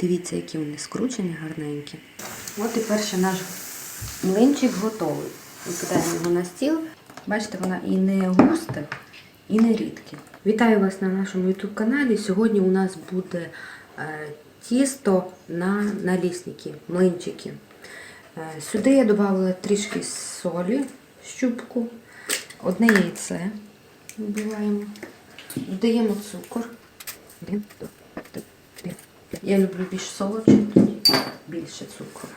Дивіться, які вони скручені, гарненькі. От і перший наш млинчик готовий. Викидаємо його на стіл. Бачите, вона і не густа, і не рідке. Вітаю вас на нашому YouTube каналі. Сьогодні у нас буде е, тісто на налісники, млинчики. Е, сюди я додала трішки солі, щупку, одне яйце вбиваємо, додаємо цукор. Я люблю більш солодше, тоді більше цукру.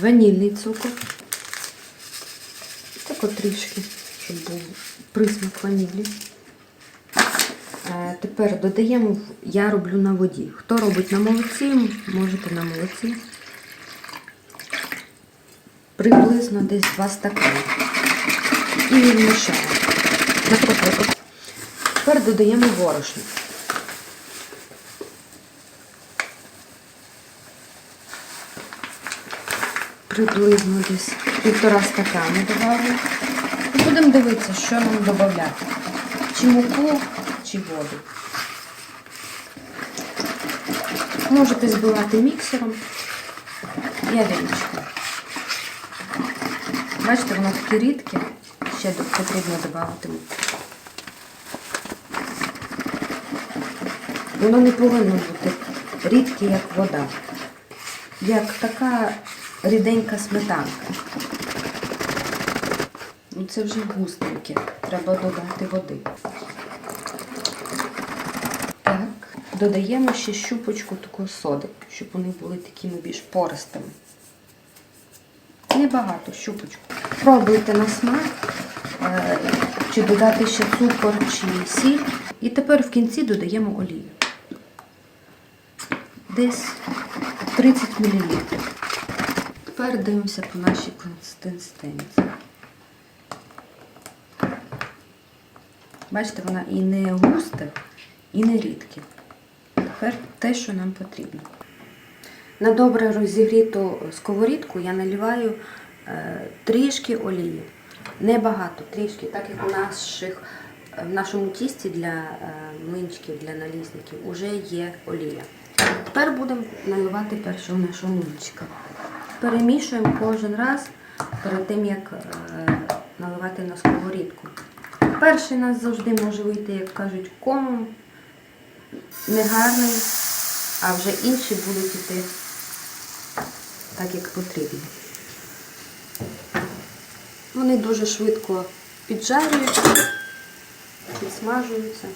Ванільний цукор. Так от трішки, щоб був присмак ванілі. Е, Тепер додаємо, я роблю на воді. Хто робить на молоці, можете на молоці. Приблизно десь 2 стакани. І. Наприклад, Тепер додаємо борошно. Приблизно десь півтора стакани додали. І будемо дивитися, що нам додати. Чи муку, чи воду. Можете збивати міксером. Я вінчиком. Бачите, воно таке рідке. Ще потрібно додати муку. Воно не повинно бути рідке, як вода. Як така ріденька сметанка. Ну це вже густеньке. Треба додати води. Так, додаємо ще щупочку такої соди, щоб вони були такими більш пористими. Небагато щупочку. Пробуйте на смак, е, чи додати ще цукор, чи сіль. І тепер в кінці додаємо олію. Десь 30 мл. Тепер дивимося по нашій консистенції. Бачите, вона і не густа, і не рідке. Тепер те, що нам потрібно. На добре розігріту сковорідку я наливаю е, трішки олії. Небагато, трішки, так як у наших, в нашому тісті для е, млинчиків, для налісників вже є олія. Тепер будемо наливати першого нашого млинчика. Перемішуємо кожен раз перед тим, як е, наливати на сковорідку. Перший нас завжди може вийти, як кажуть, комом, негарний, а вже інші будуть йти так, як потрібно. Вони дуже швидко піджарюються, підсмажуються.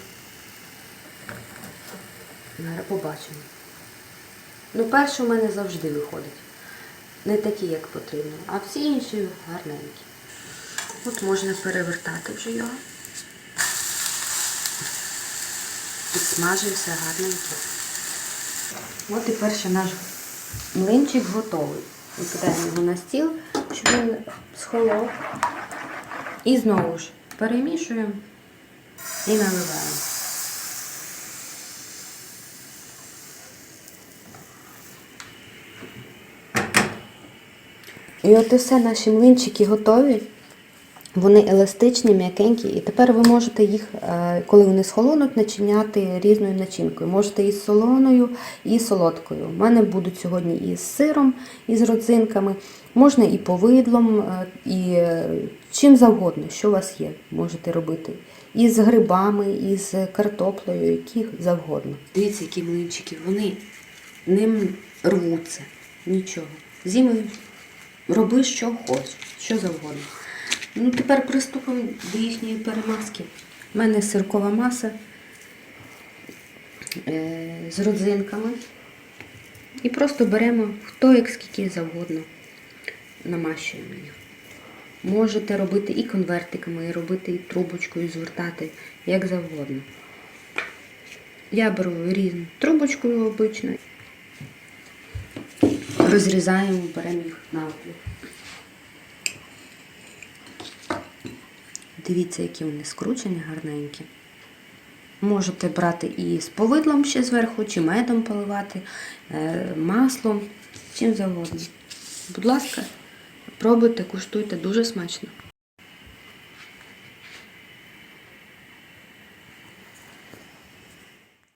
Побачимо. Ну, перший у мене завжди виходить. Не такі, як потрібно, а всі інші гарненькі. От можна перевертати вже його. Підсмажився гарненько. От і перший наш млинчик готовий. Викидаємо його на стіл, щоб він схолов. І знову ж перемішуємо і наливаємо. І от і все наші млинчики готові. Вони еластичні, м'якенькі, і тепер ви можете їх, е, коли вони схолонуть, начиняти різною начинкою. Можете із солоною, і солодкою. У мене будуть сьогодні і з сиром, і з родзинками. Можна і повидлом, е, і е, чим завгодно, що у вас є, можете робити. І з грибами, і з картоплею, які завгодно. Дивіться, які млинчики, вони не рвуться, нічого. Зимою роби, що хочеш, що завгодно. Ну, тепер приступимо до їхньої перемазки. У мене сиркова маса е, з родзинками. І просто беремо хто як скільки завгодно, намащуємо їх. Можете робити і конвертиками, і робити і трубочкою, звертати, як завгодно. Я беру різну трубочкою обично, розрізаємо, беремо їх навпіл. Дивіться, які вони скручені, гарненькі. Можете брати і з повидлом ще зверху, чи медом поливати, е, маслом, чим завгодно. Будь ласка, пробуйте, куштуйте, дуже смачно.